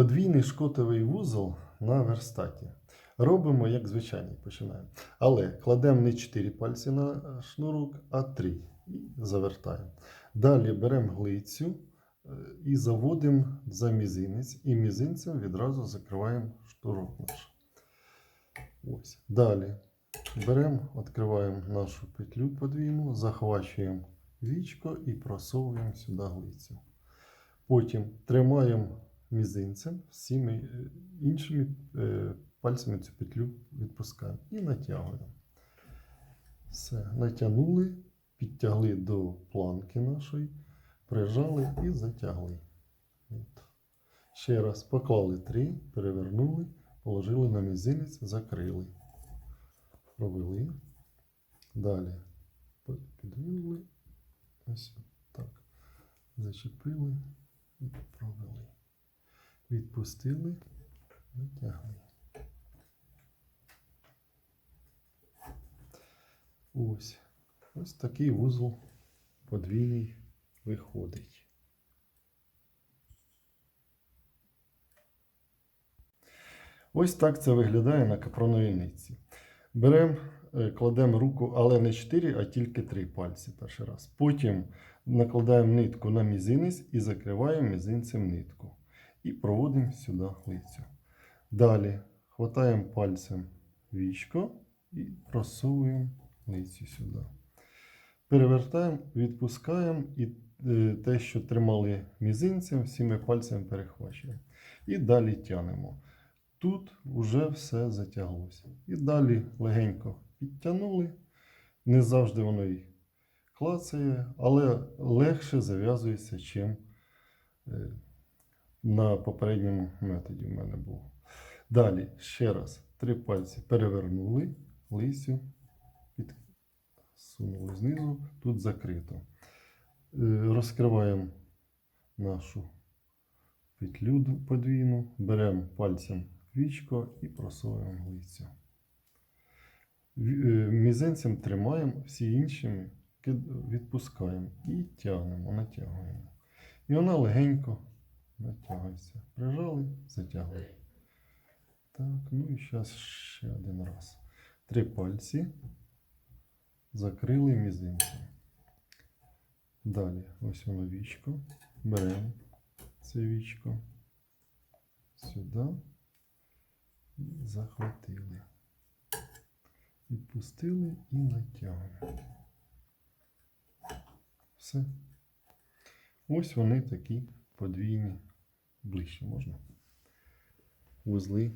Подвійний шкотовий вузол на верстаті. Робимо як звичайний, починаємо. Але кладемо не 4 пальці на шнурок, а 3 і завертаємо. Далі беремо глицю е, і заводимо за мізинець, і мізинцем відразу закриваємо шнурок наш. Ось. Далі беремо, відкриваємо нашу петлю подвійну, захвачуємо вічко і просовуємо сюди глицю. Потім тримаємо мізинцем, всіми е, іншими е, пальцями цю петлю відпускаємо і натягуємо. Все, натягнули, підтягли до планки нашої, прижали і затягли. От. Ще раз поклали три, перевернули, положили на мізинець, закрили. Провели. Далі підвинули. Ось так. Зачепили і провели. Відпустили, натягли. Ось. Ось такий вузол подвійний виходить. Ось так це виглядає на капроновій нитці. Беремо, е, кладемо руку, але не 4, а тільки 3 пальці перший раз. Потім накладаємо нитку на мізинець і закриваємо мізинцем нитку. І проводимо сюди лицю. Далі хватаємо пальцем вічко і просовуємо лицю сюди. Перевертаємо, відпускаємо і е, те, що тримали мізинцем, всіми пальцями перехвачуємо. І далі тянемо. Тут вже все затяглося. І далі легенько підтягнули. Не завжди воно і клацає, але легше зав'язується, чим на попередньому методі в мене було. Далі ще раз три пальці перевернули, лисю, підсунули знизу, тут закрито. Е, Розкриваємо нашу петлю подвійну, беремо пальцем вічко і просовуємо. Ві- е, Мізинцем тримаємо, всі іншими відпускаємо і тягнемо, натягуємо. І вона легенько натягується. Прижали, затягли. Так, ну і зараз ще один раз. Три пальці закрили мізинцем. Далі, ось воно вічко. Беремо це вічко сюди і захватили. Відпустили і натягуємо. Все. Ось вони такі подвійні ближче можна. Вузли